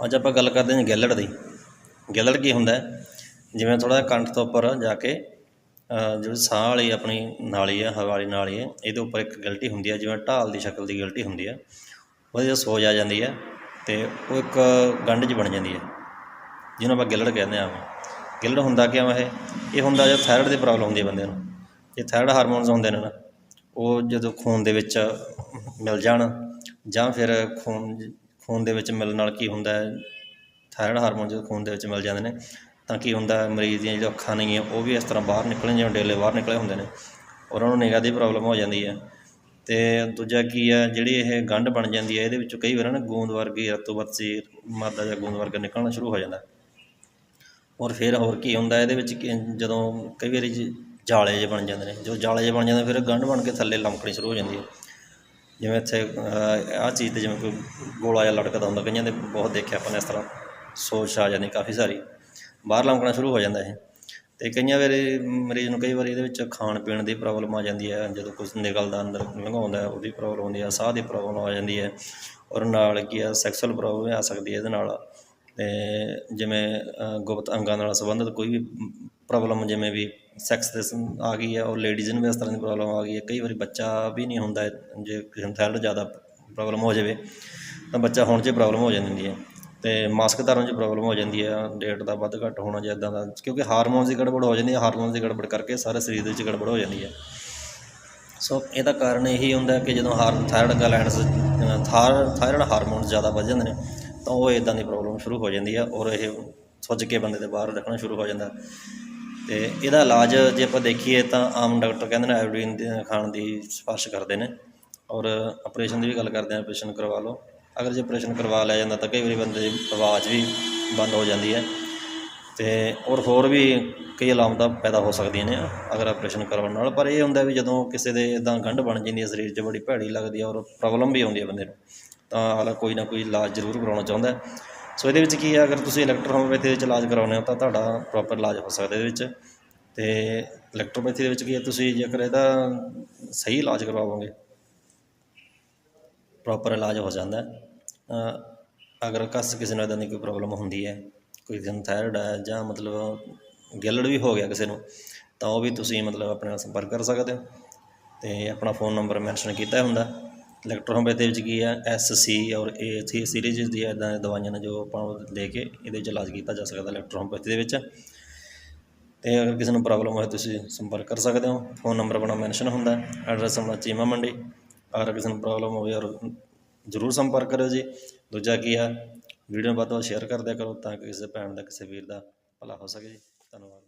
ਅੱਜ ਆਪਾਂ ਗੱਲ ਕਰਦੇ ਹਾਂ ਗਿੱਲੜ ਦੀ। ਗਿੱਲੜ ਕੀ ਹੁੰਦਾ ਜਿਵੇਂ ਥੋੜ੍ਹਾ ਜਿਹਾ ਕੰਠ ਤੋਂ ਉੱਪਰ ਜਾ ਕੇ ਜਿਹੜੀ ਸਾਹ ਵਾਲੀ ਆਪਣੀ ਨਾਲੀ ਹੈ ਹਵਾ ਵਾਲੀ ਨਾਲੀ ਹੈ ਇਹਦੇ ਉੱਪਰ ਇੱਕ ਗਿਲਟੀ ਹੁੰਦੀ ਹੈ ਜਿਵੇਂ ਢਾਲ ਦੀ ਸ਼ਕਲ ਦੀ ਗਿਲਟੀ ਹੁੰਦੀ ਹੈ ਉਹਦੇ 'ਚ ਸੋਜ ਆ ਜਾਂਦੀ ਹੈ ਅਤੇ ਉਹ ਇੱਕ ਗੰਢ 'ਚ ਬਣ ਜਾਂਦੀ ਹੈ ਜਿਹਨੂੰ ਆਪਾਂ ਗਿੱਲੜ ਕਹਿੰਦੇ ਹਾਂ ਗਿੱਲੜ ਹੁੰਦਾ ਕਿਉਂ ਇਹ? ਇਹ ਹੁੰਦਾ ਜਦ ਥਾਇਰਾਇਡ ਦੀ ਪ੍ਰੋਬਲਮ ਹੁੰਦੀ ਹੈ ਬੰਦੇ ਨੂੰ। ਇਹ ਥਾਇਰਾਇਡ ਹਾਰਮੋਨਸ ਹੁੰਦੇ ਨੇ ਨਾ, ਉਹ ਜਦੋਂ ਖੂਨ ਦੇ ਵਿੱਚ ਮਿਲ ਜਾਣ ਜਾਂ ਫਿਰ ਖੂਨ ਖੂਨ ਦੇ ਵਿੱਚ ਮਿਲਣ ਨਾਲ ਕੀ ਹੁੰਦਾ ਹੈ? ਥਾਇਰਾਇਡ ਹਾਰਮੋਨ ਜਦੋਂ ਖੂਨ ਦੇ ਵਿੱਚ ਮਿਲ ਜਾਂਦੇ ਨੇ, ਤਾਂ ਕੀ ਹੁੰਦਾ ਮਰੀਜ਼ ਦੀਆਂ ਜਿਹੜੀਆਂ ਅੱਖਾਂ ਨੇਗੀਆਂ, ਉਹ ਵੀ ਇਸ ਤਰ੍ਹਾਂ ਬਾਹਰ ਨਿਕਲਣ ਜਿਵੇਂ ਡੇਲੇ ਬਾਹਰ ਨਿਕਲੇ ਹੁੰਦੇ ਨੇ ਉਹਨਾਂ ਨੂੰ ਨਿਗਾਹ ਦੀ ਪ੍ਰੋਬਲਮ ਹੋ ਜਾਂਦੀ ਹੈ। ਅਤੇ ਦੂਜਾ ਕੀ ਹੈ? ਜਿਹੜੀ ਇਹ ਗੰਢ ਬਣ ਜਾਂਦੀ ਹੈ, ਇਹਦੇ ਵਿੱਚੋਂ ਕਈ ਵਾਰ ਨਾ ਗੂੰਦ ਵਰਗੀ ਰਤੋਬਰਸੀ ਮਾਦਾ ਜਾਂ ਗੂੰਦ ਵਰਗਾ ਨਿਕਲਣਾ ਸ਼ੁਰੂ ਹੋ ਜਾਂਦਾ। ਔਰ ਫਿਰ ਹੋਰ ਕੀ ਹੁੰਦਾ ਇਹਦੇ ਵਿੱਚ ਕਿ ਜਦੋਂ ਕਈ ਵਾਰੀ ਜਾਲੇ ਜਿਹੇ ਬਣ ਜਾਂਦੇ ਨੇ ਜੋ ਜਾਲੇ ਜਿਹੇ ਬਣ ਜਾਂਦੇ ਫਿਰ ਗੰਢ ਬਣ ਕੇ ਥੱਲੇ ਲਮਕਣੀ ਸ਼ੁਰੂ ਹੋ ਜਾਂਦੀ ਹੈ। ਜਿਵੇਂ ਇੱਥੇ ਆਹ ਚੀਜ਼ ਤੇ ਜਿਵੇਂ ਕੋਈ ਗੋਲਾ ਜਿਹਾ ਲਟਕਦਾ ਹੁੰਦਾ, ਕਈਆਂ ਦੇ ਬਹੁਤ ਦੇਖਿਆ ਆਪਾਂ ਨੇ ਇਸ ਤਰ੍ਹਾਂ, ਸੋਚ ਆ ਜਾਂਦੀ ਕਾਫੀ ਸਾਰੀ। ਬਾਹਰ ਲਮਕਣਾ ਸ਼ੁਰੂ ਹੋ ਜਾਂਦਾ ਇਹ। ਅਤੇ ਕਈਆਂ ਵਾਰੀ ਮਰੀਜ਼ ਨੂੰ ਕਈ ਵਾਰੀ ਇਹਦੇ ਵਿੱਚ ਖਾਣ ਪੀਣ ਦੀ ਪ੍ਰੋਬਲਮ ਆ ਜਾਂਦੀ ਹੈ, ਜਦੋਂ ਕੁਝ ਨਿਕਲਦਾ ਅੰਦਰ ਲੰਘਾਉਂਦਾ ਉਹਦੀ ਪ੍ਰੋਬਲਮ ਆਉਂਦੀ ਹੈ, ਸਾਹ ਦੀ ਪ੍ਰੋਬਲਮ ਆ ਜਾਂਦੀ ਹੈ, ਔਰ ਨਾਲ ਕੀ ਆ ਸੈਕਸੁਅਲ ਪ੍ਰੋਬਲਮ ਆ ਸਕਦੀ ਹੈ ਇਹਦੇ ਨਾਲ। ਅਤੇ ਜਿਵੇਂ ਗੁਪਤ ਅੰਗਾਂ ਨਾਲ ਸੰਬੰਧਿਤ ਕੋਈ ਵੀ ਪ੍ਰੋਬਲਮ ਜਿਵੇਂ ਵੀ ਸੈਕਸ ਦੇ ਆ ਗਈ ਹੈ ਔਰ ਲੇਡੀਜ਼ ਨੂੰ ਵੀ ਇਸ ਤਰ੍ਹਾਂ ਦੀ ਪ੍ਰੋਬਲਮ ਆ ਗਈ ਹੈ। ਕਈ ਵਾਰੀ ਬੱਚਾ ਵੀ ਨਹੀਂ ਹੁੰਦਾ ਜੇ ਕਿਸੇ ਨੂੰ ਥਾਇਰਾਇਡ ਜ਼ਿਆਦਾ ਪ੍ਰੋਬਲਮ ਹੋ ਜਾਵੇ, ਤਾਂ ਬੱਚਾ ਹੋਣ 'ਚ ਪ੍ਰੋਬਲਮ ਹੋ ਜਾਂਦੀ ਹੈ ਅਤੇ ਮਾਸਕ ਧਾਰਨ 'ਚ ਪ੍ਰੋਬਲਮ ਹੋ ਜਾਂਦੀ ਹੈ, ਡੇਟ ਦਾ ਵੱਧ ਘੱਟ ਹੋਣਾ ਜਾਂ ਇੱਦਾਂ ਦਾ, ਕਿਉਂਕਿ ਹਾਰਮੋਨਸ ਦੀ ਗੜਬੜ ਹੋ ਜਾਂਦੀ ਹੈ ਹਾਰਮੋਨਸ ਦੀ ਗੜਬੜ ਕਰਕੇ ਸਾਰੇ ਸਰੀਰ ਦੇ ਵਿੱਚ ਗੜਬੜ ਹੋ ਜਾਂਦੀ ਹੈ। ਸੋ ਇਹਦਾ ਕਾਰਨ ਇਹੀ ਹੁੰਦਾ ਕਿ ਜਦੋਂ ਹਾਰ ਥਾਇਰਡ ਗਲੈਂਡਸ ਥਾਰ ਥਾਇਰਾਇਡ ਹਾਰਮੋਨਸ ਜ਼ਿਆਦਾ ਵੱਧ ਜਾਂਦੇ ਨੇ, ਤਾਂ ਉਹ ਇਦਾਂ ਦੀ ਪ੍ਰੋਬਲਮ ਸ਼ੁਰੂ ਹੋ ਜਾਂਦੀ ਹੈ ਔਰ ਇਹ ਸੁੱਜ ਕੇ ਬੰਦੇ ਦੇ ਬਾਹਰ ਰੱਖਣਾ ਸ਼ੁਰੂ ਹੋ ਜਾਂਦਾ ਤੇ ਇਹਦਾ ਇਲਾਜ ਜੇ ਆਪਾਂ ਦੇਖੀਏ ਤਾਂ ਆਮ ਡਾਕਟਰ ਕਹਿੰਦੇ ਨੇ ਆਇਓਡੀਨ ਦੇ ਖਾਣ ਦੀ ਸਿਫਾਰਿਸ਼ ਕਰਦੇ ਨੇ ਔਰ ਆਪਰੇਸ਼ਨ ਦੀ ਵੀ ਗੱਲ ਕਰਦੇ ਆ ਆਪਰੇਸ਼ਨ ਕਰਵਾ ਲਓ। ਅਗਰ ਜੇ ਆਪਰੇਸ਼ਨ ਕਰਵਾ ਲਿਆ ਜਾਂਦਾ ਤਾਂ ਕਈ ਵਾਰੀ ਬੰਦੇ ਦੀ ਆਵਾਜ਼ ਵੀ ਬੰਦ ਹੋ ਜਾਂਦੀ ਹੈ। ਅਤੇ ਔਰ ਹੋਰ ਵੀ ਕਈ ਅਲਾਮਤਾਂ ਪੈਦਾ ਹੋ ਸਕਦੀਆਂ ਨੇ ਅਗਰ ਆਪਰੇਸ਼ਨ ਕਰਵਾਉਣ ਨਾਲ। ਪਰ ਇਹ ਹੁੰਦਾ ਵੀ ਜਦੋਂ ਕਿਸੇ ਦੇ ਇਦਾਂ ਗੰਢ ਬਣ ਜਾਂਦੀ ਹੈ, ਸਰੀਰ 'ਚ ਬੜੀ ਭੈੜੀ ਲੱਗਦੀ ਹੈ ਔਰ ਪ੍ਰੋਬਲਮ ਵੀ ਆਉਂਦੀ ਹੈ ਬੰਦੇ ਨੂੰ, ਤਾਂ ਹਾਲਾ ਕੋਈ ਨਾ ਕੋਈ ਇਲਾਜ ਜ਼ਰੂਰ ਕਰਾਉਣਾ ਚਾਹੁੰਦਾ ਸੋ ਇਹਦੇ ਵਿੱਚ ਕੀ ਹੈ, ਅਗਰ ਤੁਸੀਂ ਇਲੈਕਟ੍ਰੋਹੋਮਿਓਪੈਥੀ ਦੇ ਵਿੱਚ ਇਲਾਜ ਕਰਾਉਂਦੇ ਹੋ ਤਾਂ ਤੁਹਾਡਾ ਪ੍ਰੋਪਰ ਇਲਾਜ ਹੋ ਸਕਦਾ ਇਹਦੇ ਵਿੱਚ। ਅਤੇ ਇਲੈਕਟ੍ਰੋਪੈਥੀ ਦੇ ਵਿੱਚ ਕੀ ਹੈ, ਤੁਸੀਂ ਜੇਕਰ ਇਹਦਾ ਸਹੀ ਇਲਾਜ ਕਰਵਾਓਗੇ ਪ੍ਰੋਪਰ ਇਲਾਜ ਹੋ ਜਾਂਦਾ ਅਗਰ ਕਸ ਕਿਸੇ ਨੂੰ ਇੱਦਾਂ ਦੀ ਕੋਈ ਪ੍ਰੋਬਲਮ ਹੁੰਦੀ ਹੈ, ਕੋਈ ਕਿਸੇ ਨੂੰ ਥਾਇਰਾਇਡ ਹੈ ਜਾਂ ਮਤਲਬ ਗਿੱਲੜ ਵੀ ਹੋ ਗਿਆ ਕਿਸੇ ਨੂੰ, ਤਾਂ ਉਹ ਵੀ ਤੁਸੀਂ ਮਤਲਬ ਆਪਣੇ ਨਾਲ ਸੰਪਰਕ ਕਰ ਸਕਦੇ ਹੋ। ਅਤੇ ਆਪਣਾ ਫ਼ੋਨ ਨੰਬਰ ਮੈਂਸ਼ਨ ਕੀਤਾ ਹੁੰਦਾ। ਇਲੈਕਟ੍ਰੋਹੋਮਿਓਪੈਥੀ ਵਿੱਚ ਕੀ ਹੈ ਐਸ ਸੀ ਔਰ ਏ ਥੀ ਸੀਰੀਜ਼ ਦੀ ਇੱਦਾਂ ਦੀਆਂ ਦਵਾਈਆਂ ਨੇ ਜੋ ਆਪਾਂ ਨੂੰ ਲੈ ਕੇ ਇਹਦੇ ਵਿੱਚ ਇਲਾਜ ਕੀਤਾ ਜਾ ਸਕਦਾ ਇਲੈਕਟ੍ਰੋਹੋਮਿਓਪੈਥੀ ਦੇ ਵਿੱਚ। ਅਤੇ ਅਗਰ ਕਿਸੇ ਨੂੰ ਪ੍ਰੋਬਲਮ ਹੋਏ ਤੁਸੀਂ ਸੰਪਰਕ ਕਰ ਸਕਦੇ ਹੋ। ਫ਼ੋਨ ਨੰਬਰ ਆਪਣਾ ਮੈਂਸ਼ਨ ਹੁੰਦਾ ਐਡਰੈਸ ਆਪਣਾ ਚੀਮਾ ਮੰਡੀ। ਅਗਰ ਕਿਸੇ ਨੂੰ ਪ੍ਰੋਬਲਮ ਹੋਵੇ ਔਰ ਜ਼ਰੂਰ ਸੰਪਰਕ ਕਰਿਓ ਜੀ। ਦੂਜਾ ਕੀ ਆ, ਵੀਡੀਓ ਵੱਧ ਤੋਂ ਵੱਧ ਸ਼ੇਅਰ ਕਰਦਿਆ ਕਰੋ ਤਾਂ ਕਿ ਕਿਸੇ ਭੈਣ ਦਾ, ਕਿਸੇ ਵੀਰ ਦਾ ਭਲਾ ਹੋ ਸਕੇ ਜੀ। ਧੰਨਵਾਦ।